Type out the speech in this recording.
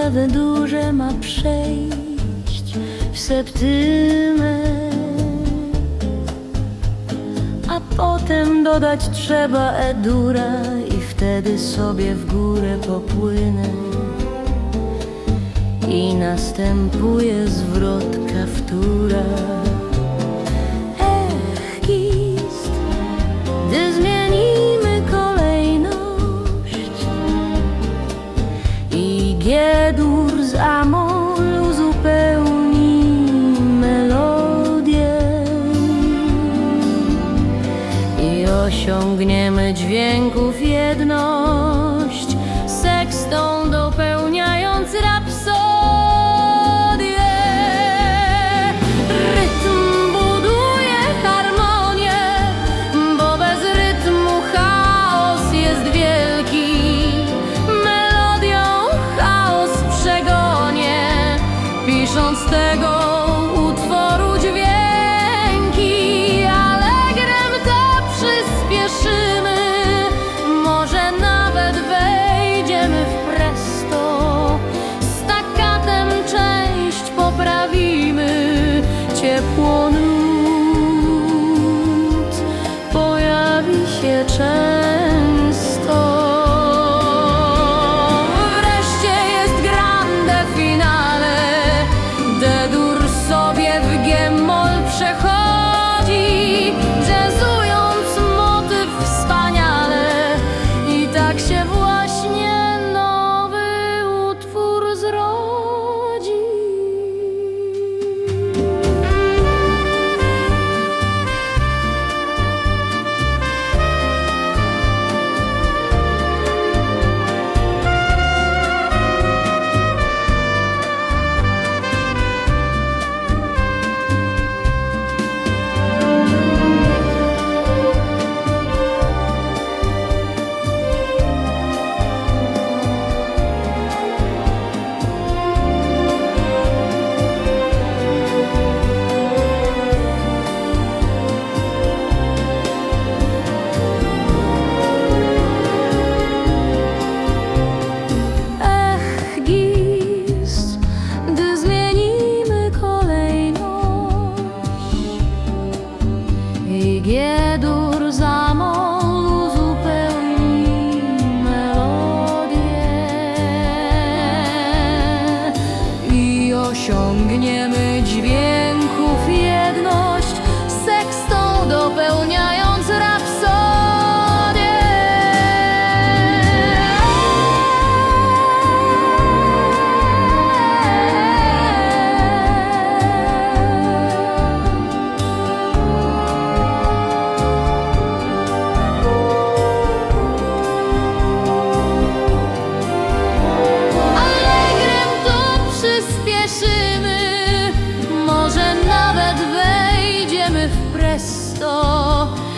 całe duże ma przejść w septymę. A potem dodać trzeba edura i wtedy sobie w górę popłynę. I następuje zwrotka wtóra. osiągniemy dźwięków jedność, sekstą dopełnioną. i Giedur za molu zupełni melodię. I osiągniemy Oh.